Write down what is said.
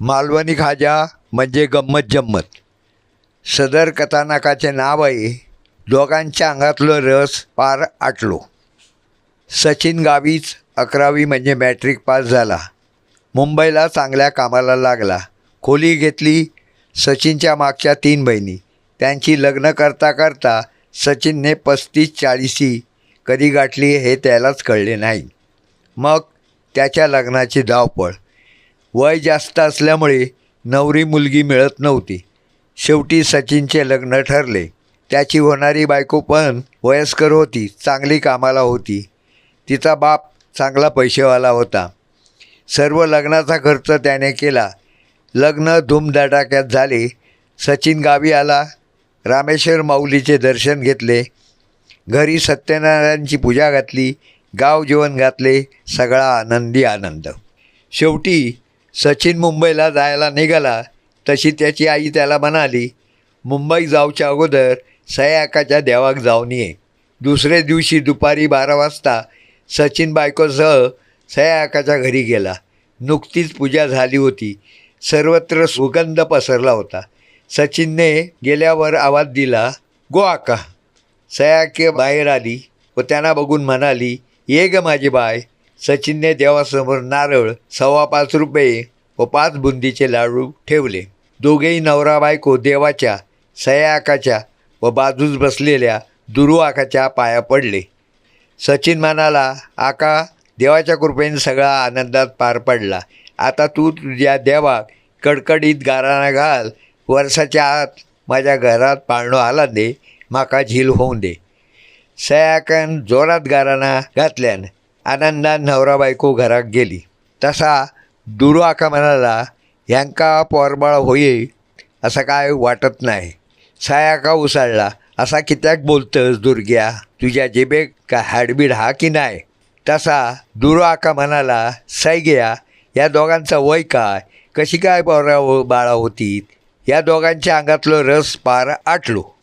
मालवणी खाजा म्हणजे गंमत जम्मत. सदर कथानकाचे नाव आहे दोघांच्या अंगातलं रस पार आटलो. सचिन गावीच अकरावी म्हणजे मॅट्रिक पास झाला. मुंबईला चांगल्या कामाला लागला. खोली घेतली सचिनच्या मागच्या तीन बहिणी. त्यांची लग्न करता करता सचिनने पस्तीस चाळीसी कधी गाठली हे त्यालाच कळले नाही. मग त्याच्या लग्नाची धावपळ. वय जास्त असल्यामुळे नवरी मुलगी मिळत नव्हती. शेवटी सचिनचे लग्न ठरले. त्याची होणारी बायको पण वयस्कर होती चांगली कामाला होती. तिचा बाप चांगला पैसेवाला होता. सर्व लग्नाचा खर्च त्याने केला. लग्न धूमधडाक्यात झाले. सचिन गावी आला. रामेश्वर माऊलीचे दर्शन घेतले. घरी सत्यनारायणची पूजा घातली. गाव जेवण घातले. सगळा आनंदी आनंद. शेवटी सचिन मुंबईला जायला निघाला तशी त्याची आई त्याला म्हणाली मुंबई जाऊच्या अगोदर सयाकाच्या देवाक जाऊन ये. दुसरे दिवशी दुपारी बारा वाजता सचिन बायकोसह सयाकाच्या घरी गेला. नुकतीच पूजा झाली होती. सर्वत्र सुगंध पसरला होता. सचिनने गेल्यावर आवाज दिला गो आका. सयाके बाहेर आली व त्यांना बघून म्हणाली ये ग माझी बाय सचिनने देवासमोर नारळ सव्वा पाच रुपये व पाच बुंदीचे लाडू ठेवले. दोघेही नवरा बायको देवाच्या सयाकाच्या व बाजूस बसलेल्या दुरू आकाच्या पाया पडले. सचिन म्हणाला आका देवाच्या कृपेने सगळा आनंदात पार पडला. आता तू तुझ्या देवाक कडकडीत गाराणा घाल. वर्षाच्या आत माझ्या घरात पाळणो आला दे. माका झील होऊन दे. सयाकन जोरात गाराणा घातल्यान आनंदान नवरा बायको घरात गेली. तसा दुरू आका म्हणाला ह्यांका पोरबाळ होईल असं काय वाटत नाही. सायाका उसळला? असा कित्याक बोलतोस दुर्ग्या? तुझ्या जेबेक का हॅडबीड हा की नाही? तसा दुरू आका म्हणाला सैग्या या दोघांचं वय काय? कशी काय पोरा बाळा होती या दोघांच्या अंगातलं रस पार आटलो.